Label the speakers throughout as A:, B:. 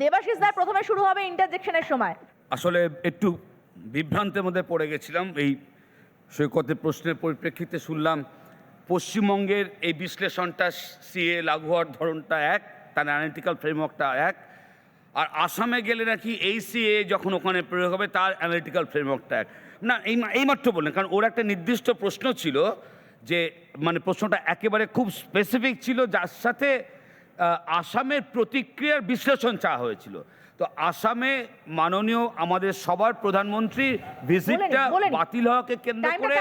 A: দেবাশিস দার প্রথমে শুরু হবে ইন্টারজেকশনের সময়।
B: আসলে একটু বিভ্রান্তের মধ্যে পড়ে গেছিলাম, এই সৈকতের প্রশ্নের পরিপ্রেক্ষিতে শুনলাম, পশ্চিমবঙ্গের এই বিশ্লেষণটা সিএ লাগু হওয়ার ধরনটা এক, তার অ্যানালিটিক্যাল ফ্রেমওয়ার্কটা এক, আর আসামে গেলে নাকি এই সিএ যখন ওখানে প্রয়োগ হবে, তার অ্যানালিটিক্যাল ফ্রেমওয়ার্কটা এক। না, এই এইমাত্র বললেন, কারণ ওর একটা নির্দিষ্ট প্রশ্ন ছিল যে মানে প্রশ্নটা একেবারে খুব স্পেসিফিক ছিল, যার সাথে আসামের প্রতিক্রিয়ার বিশ্লেষণ চাওয়া হয়েছিল। তো আসামে মাননীয় আমাদের সবার প্রধানমন্ত্রী ভিজিটটা বাতিল হওয়াকে কেন্দ্র করে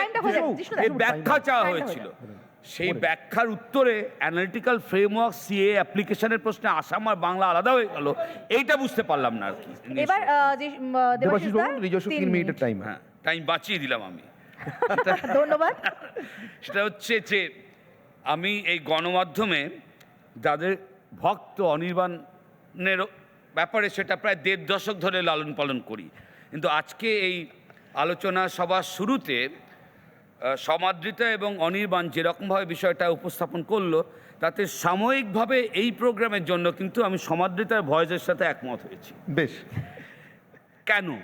B: এর ব্যাখ্যা চাওয়া হয়েছিল। সেই ব্যাখ্যার উত্তরে অ্যানালিটিক্যাল ফ্রেমওয়ার্ক সিএ অ্যাপ্লিকেশনের প্রশ্নে আসাম আর বাংলা আলাদা হয়ে গেল। এইটা বুঝতে পারলাম না আর কি
A: এবার দেবাশিস
C: বাবু নিজস্ব
A: তিন
C: তিন মিনিটের টাইম
B: হ্যাঁ টাইম বাঁচিয়ে দিলাম আমি।
A: ধন্যবাদ।
B: সেটা হচ্ছে যে আমি এই গণমাধ্যমে যাদের ভক্ত অনির্বাণের ব্যাপারে সেটা প্রায় দেড় দশক ধরে লালন পালন করি। কিন্তু আজকে এই আলোচনা সভার শুরুতে সমাদৃতা এবং অনির্বাণ যেরকমভাবে বিষয়টা উপস্থাপন করল তাতে সাময়িকভাবে এই প্রোগ্রামের জন্য কিন্তু আমি সমাদৃতার ভয়েসের সাথে একমত হয়েছি।
C: বেশ।
B: কেন?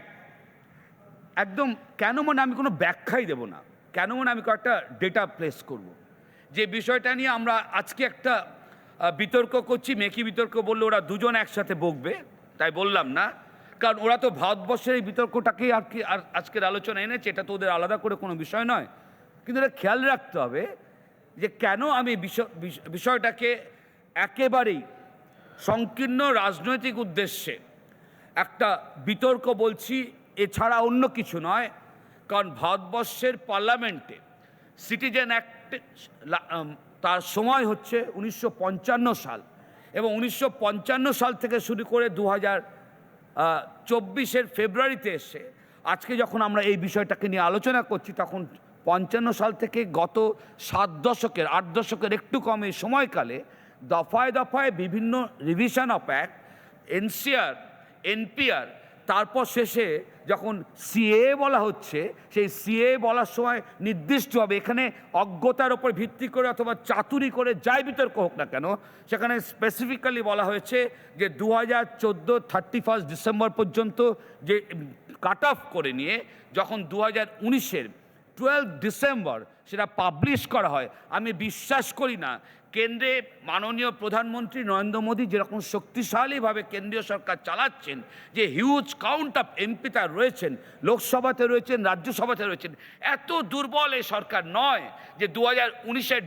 B: একদম কেন মানে আমি কোনো ব্যাখ্যাই দেব না। কেন মানে আমি কয়েকটা ডেটা প্লেস করব। যে বিষয়টা নিয়ে আমরা আজকে একটা বিতর্ক করছি মেকি বিতর্ক বললে ওরা দুজন একসাথে বকবে, তাই বললাম না। কারণ ওরা তো ভারতবর্ষের এই বিতর্কটাকেই আর কি আর আজকের আলোচনা এনেছে, এটা তো ওদের আলাদা করে কোনো বিষয় নয়। কিন্তু এটা খেয়াল রাখতে হবে যে কেন আমি বিষয়- বিষ- বিষয়টাকে একেবারেই সংকীর্ণ রাজনৈতিক উদ্দেশ্যে একটা বিতর্ক বলছি, এছাড়া অন্য কিছু নয়। কারণ ভারতবর্ষের পার্লামেন্টে সিটিজেন অ্যাক্ট তার সময় হচ্ছে উনিশশো পঞ্চান্ন সাল এবং উনিশশো পঞ্চান্ন সাল থেকে শুরু করে দু হাজার চব্বিশের ফেব্রুয়ারিতে এসে আজকে যখন আমরা এই বিষয়টাকে নিয়ে আলোচনা করছি, তখন পঞ্চান্ন সাল থেকে গত সাত দশকের, আট দশকের একটু কম এই সময়কালে দফায় দফায় বিভিন্ন revision of act NCR, NPR তারপর শেষে যখন সিএ বলা হচ্ছে, সেই সিএ বলার সময় নির্দিষ্ট হবে, এখানে অজ্ঞতার ওপর ভিত্তি করে অথবা চাতুরি করে যাই বিতর্ক হোক না কেন, সেখানে স্পেসিফিক্যালি বলা হয়েছে যে দু হাজার চোদ্দ থার্টি ফার্স্ট ডিসেম্বর পর্যন্ত যে কাট অফ করে নিয়ে যখন দু হাজার উনিশের টুয়েলভ ডিসেম্বর সেটা পাবলিশ করা হয়। আমি বিশ্বাস করি না, কেন্দ্রে মাননীয় প্রধানমন্ত্রী নরেন্দ্র মোদী যেরকম শক্তিশালীভাবে কেন্দ্রীয় সরকার চালাচ্ছেন, যে হিউজ কাউন্ট অফ এমপি তার রয়েছেন, লোকসভাতে রয়েছেন, রাজ্যসভাতে রয়েছেন, এত দুর্বল এই সরকার নয় যে দু হাজার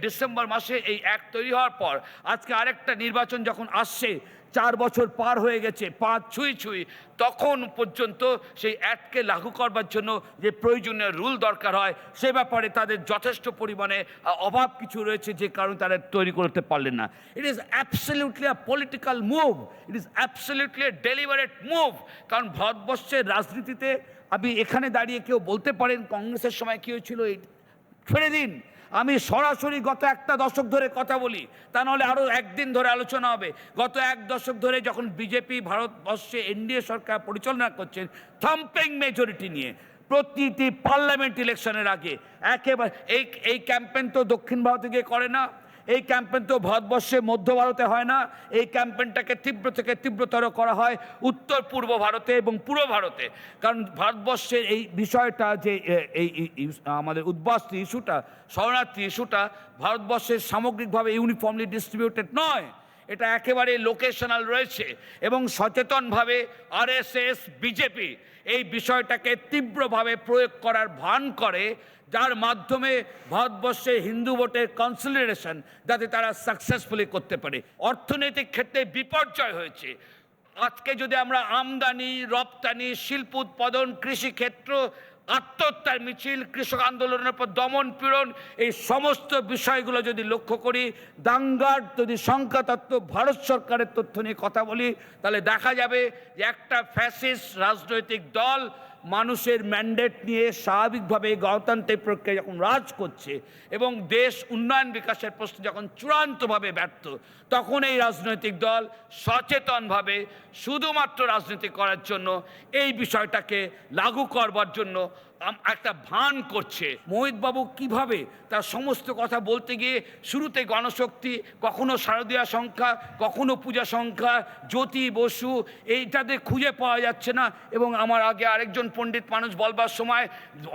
B: ডিসেম্বর মাসে এই অ্যাক্ট তৈরি হওয়ার পর আজকে আরেকটা নির্বাচন যখন আসছে চার বছর পার হয়ে গেছে পাঁচ ছুঁই ছুঁই, তখন পর্যন্ত সেই অ্যাক্টকে লাগু করবার জন্য যে প্রয়োজনীয় রুল দরকার হয়, সে ব্যাপারে তাদের যথেষ্ট পরিমাণে অভাব কিছু রয়েছে যে কারণে তারা তৈরি করতে পারলেন না। It is absolutely a political move it is absolutely deliberate move কারণ ভারতবর্ষের রাজনীতিতে আপনি এখানে দাঁড়িয়ে কেউ বলতে পারেন, কংগ্রেসের সময় কী হয়েছিল ছেড়ে দিন। আমি সরাসরি গত একটা দশক ধরে কথা বলি, তা নাহলে আরও একদিন ধরে আলোচনা হবে। গত এক দশক ধরে যখন বিজেপি, ভারতবর্ষে এনডিএ সরকার পরিচালনা করছেন থাম্পিং মেজরিটি নিয়ে, প্রতিটি পার্লামেন্ট ইলেকশনের আগে, একেবারে, এই এই ক্যাম্পেন তো দক্ষিণ ভারতে গিয়ে করে না। এই ক্যাম্পেন তো ভারতবর্ষে মধ্য ভারতে হয় না। এই ক্যাম্পেনটাকে তীব্র থেকে তীব্রতর করা হয় উত্তর পূর্ব ভারতে এবং পূর্ব ভারতে। কারণ ভারতবর্ষের এই বিষয়টা যে এই আমাদের উদ্বাস্তি ইস্যুটা, শরণার্থী ইস্যুটা ভারতবর্ষের সামগ্রিকভাবে ইউনিফর্মলি ডিস্ট্রিবিউটেড নয়। এটা একেবারে লোকেশনাল রয়েছে এবং সচেতনভাবে আরএসএস বিজেপি এই বিষয়টাকে তীব্রভাবে প্রয়োগ করার ভান করে, যার মাধ্যমে ভারতবর্ষে হিন্দু ভোটের কনসিডারেশন যাতে তারা সাকসেসফুলি করতে পারে। অর্থনৈতিক ক্ষেত্রে বিপর্যয় হয়েছে। আজকে যদি আমরা আমদানি, রপ্তানি, শিল্প উৎপাদন, কৃষিক্ষেত্র আত্মহত্যার মিছিল, কৃষক আন্দোলনের উপর দমন পীড়ন, এই সমস্ত বিষয়গুলো যদি লক্ষ্য করি, দাঙ্গার যদি সংখ্যাতত্ত্ব ভারত সরকারের তথ্য নিয়ে কথা বলি, তাহলে দেখা যাবে যে একটা ফ্যাসিস রাজনৈতিক দল মানুষের ম্যান্ডেট নিয়ে স্বাভাবিকভাবে গণতান্ত্রিক প্রক্রিয়া যখন রাজ করছে এবং দেশ উন্নয়ন বিকাশের প্রশ্ন যখন চূড়ান্তভাবে ব্যর্থ, তখন এই রাজনৈতিক দল সচেতনভাবে শুধুমাত্র রাজনীতি করার জন্য এই বিষয়টাকে লাগু করবার জন্য একটা ভান করছে। মোহিত বাবু কীভাবে তার সমস্ত কথা বলতে গিয়ে শুরুতে গণশক্তি, কখনো শারদীয়া সংখ্যা, কখনো পূজা সংখ্যা, জ্যোতি, বসু, এইটাতে খুঁজে পাওয়া যাচ্ছে না। এবং আমার আগে আরেকজন পণ্ডিত মানুষ বলবার সময়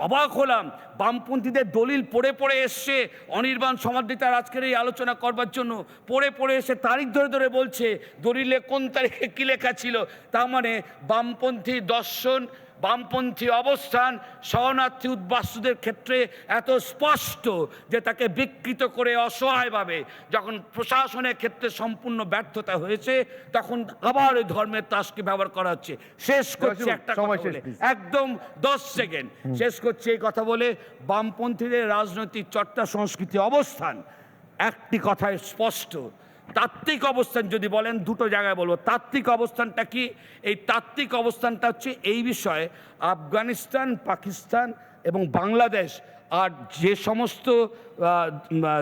B: অবাক হলাম, বামপন্থীদের দলিল পড়ে পড়ে এসছে, অনির্বাণ সমাদৃতার আজকের এই আলোচনা করবার জন্য। পড়ে পড়ে এসে তারিখ ধরে ধরে বলছে, দলিলে কোন তারিখে কী লেখা ছিল? তার মানে বামপন্থী দর্শন বামপন্থী অবস্থান শরণার্থী উদ্বাস্তুদের ক্ষেত্রে এত স্পষ্ট যে তাকে বিকৃত করে অসহায়ভাবে যখন প্রশাসনের ক্ষেত্রে সম্পূর্ণ ব্যর্থতা হয়েছে তখন আবার ওই ধর্মের তাসকে ব্যবহার করা হচ্ছে। শেষ করছে একটা কথা বলে। একদম দশ সেকেন্ড। শেষ করছে এই কথা বলে। বামপন্থীদের রাজনৈতিক চর্চা সংস্কৃতি অবস্থান একটি কথায় স্পষ্ট। তাত্ত্বিক অবস্থান যদি বলেন দুটো জায়গায় বলব। তাত্ত্বিক অবস্থানটা কি? এই তাত্ত্বিক অবস্থানটা হচ্ছে এই বিষয়ে আফগানিস্তান পাকিস্তান এবং বাংলাদেশ আর যে সমস্ত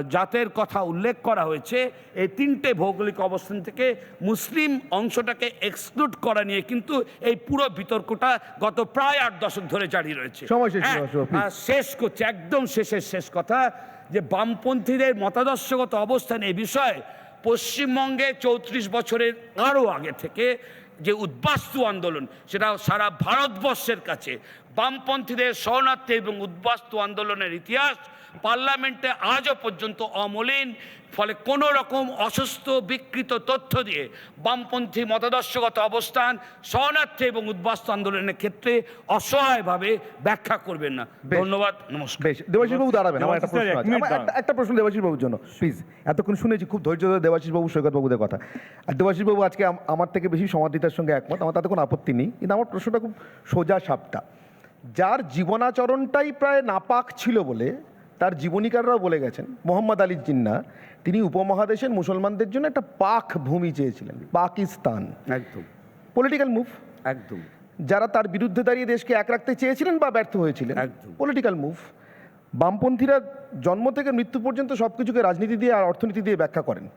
B: জাতের কথা উল্লেখ করা হয়েছে এই তিনটে ভৌগোলিক অবস্থান থেকে মুসলিম অংশটাকে এক্সক্লুড করা নিয়ে কিন্তু এই পুরো বিতর্কটা গত প্রায় আট দশক ধরে জারি রয়েছে।
C: সময় শেষ,
B: হ্যাঁ, শেষ করছে একদম শেষের শেষ কথা যে বামপন্থীদের মতাদর্শগত অবস্থান এই বিষয়ে পশ্চিমবঙ্গে চৌত্রিশ বছরের আরও আগে থেকে যে উদ্বাস্তু আন্দোলন সেটা সারা ভারতবর্ষের কাছে বামপন্থীদের শরণার্থী এবং উদ্বাস্তু আন্দোলনের ইতিহাস পার্লামেন্টে আজও পর্যন্ত অমলিন। ফলে কোনো রকম অসুস্থ বিকৃত তথ্য দিয়ে বামপন্থী মতাদর্শগত অবস্থান শরণার্থী এবং উদ্বাস্তু আন্দোলনের ক্ষেত্রে অসহায়ভাবে ব্যাখ্যা করবেন না। ধন্যবাদ নমস্কার।
C: বেশ দেবাশিস বাবু দাঁড়াবেন আমার একটা প্রশ্ন
D: স্যার,
C: আছে। একটা- একটা প্রশ্ন দেবাশিস বাবুর জন্য প্লিজ এতক্ষণ শুনেছি খুব ধৈর্য ধরে দেবাশিস বাবু সৈকত বাবুদের কথা। আর দেবাশিস বাবু আজকে আমার থেকে বেশি সমাধিতার সঙ্গে একমত। আমার তাতে কোনো আপত্তি নেই। কিন্তু আমার প্রশ্নটা খুব সোজা সাপটা। যার জীবনাচরণটাই প্রায় নাপাক ছিল বলে তার জীবনীকাররাও বলে গেছেন মোহাম্মদ আলী জিন্না। তিনি উপমহাদেশের মুসলমানদের জন্য একটা পাক ভূমি চেয়েছিলেন পাকিস্তান।
B: একদম।
C: পলিটিক্যাল মুভ
B: একদম।
C: যারা তার বিরুদ্ধে দাঁড়িয়ে দেশকে এক রাখতে চেয়েছিলেন বা ব্যর্থ হয়েছিলেন
B: একদম।
C: পলিটিক্যাল মুভ বামপন্থীরা জন্ম থেকে মৃত্যু পর্যন্ত সব কিছুকে রাজনীতি দিয়ে আর অর্থনীতি দিয়ে ব্যাখ্যা করেন।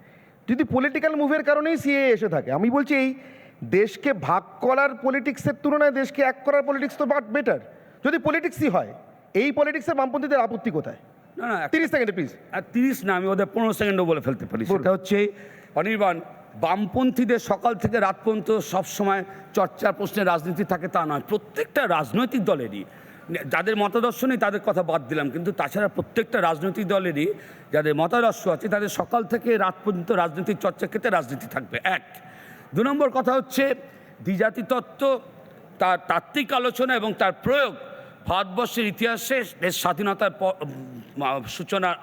C: যদি পলিটিক্যাল মুভের কারণেই সিএ এসে থাকে আমি বলছি এই দেশকে ভাগ করার পলিটিক্সের তুলনায় দেশকে এক করার পলিটিক্স তো বাট বেটার যদি পলিটিক্সই হয় এই পলিটিক্সে বামপন্থীদের আপত্তি কোথায়?
B: না না
C: তিরিশ সেকেন্ডে প্লিজ
B: আর তিরিশ না আমি ওদের পনেরো সেকেন্ডও বলে ফেলতে পারি সেটা হচ্ছে অনির্বাণ বামপন্থীদের সকাল থেকে রাত পর্যন্ত সবসময় চর্চার প্রশ্নে রাজনীতি থাকে তা নয় প্রত্যেকটা রাজনৈতিক দলেরই যাদের মতাদর্শ নেই তাদের কথা বাদ দিলাম কিন্তু তাছাড়া প্রত্যেকটা রাজনৈতিক দলেরই যাদের মতাদর্শ আছে তাদের সকাল থেকে রাত পর্যন্ত রাজনৈতিক চর্চার ক্ষেত্রে রাজনীতি থাকবে এক। দু নম্বর কথা হচ্ছে দ্বিজাতি তত্ত্ব তার তাত্ত্বিক আলোচনা এবং তার প্রয়োগ ভারতবর্ষের ইতিহাসে দেশ স্বাধীনতার সূচনার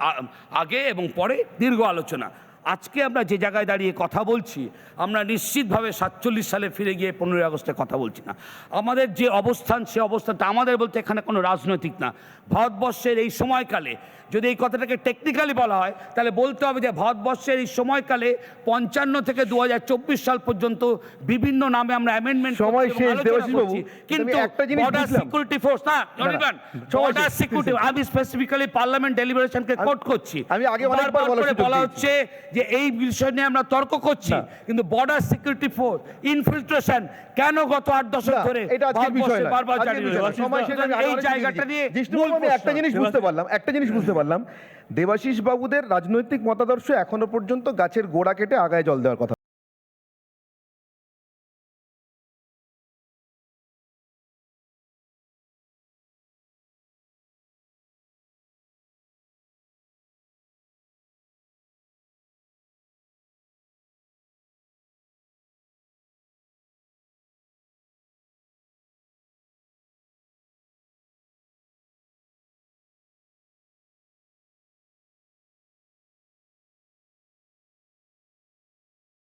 B: আগে এবং পরে দীর্ঘ আলোচনা। আজকে আমরা যে জায়গায় দাঁড়িয়ে কথা বলছি আমরা নিশ্চিতভাবে সাতচল্লিশ সালে ফিরে গিয়ে পনেরোই আগস্টে কথা বলছি না। আমাদের যে অবস্থান সে অবস্থানটা আমাদের বলতে এখানে কোনো রাজনৈতিক না। ভারতবর্ষের এই সময়কালে যদি এই কথাটাকে টেকনিক্যালি বলা হয় তাহলে বলতে হবে যে ভারতবর্ষের এই সময়কালে পঞ্চান্ন থেকে দু হাজার চব্বিশ সাল পর্যন্ত বিভিন্ন নামে আমরা অ্যামেন্ডমেন্ট
C: সময় শেষ,
B: কিন্তু বর্ডার সিকিউরিটি ফোর্স না বর্ডার সিকিউরিটি আমি স্পেসিফিক্যালি পার্লামেন্ট ডেলিভারেশনকে কোট করছি।
C: আমি আগে অনেকবার
B: বলা হচ্ছে যে এই বিষয় নিয়ে আমরা তর্ক করছি কিন্তু বর্ডার সিকিউরিটি ফোর্স ইনফিল্ট্রেশন কেন গত আট দশক ধরে। বারবার এই জায়গাটা নিয়ে
C: একটা জিনিস বুঝতে পারলাম একটা জিনিস বুঝতে পারলাম। দেবাশিস বাবুদের রাজনৈতিক মতাদর্শ এখনও পর্যন্ত গাছের গোড়া কেটে আগায় জল দেওয়ার কথা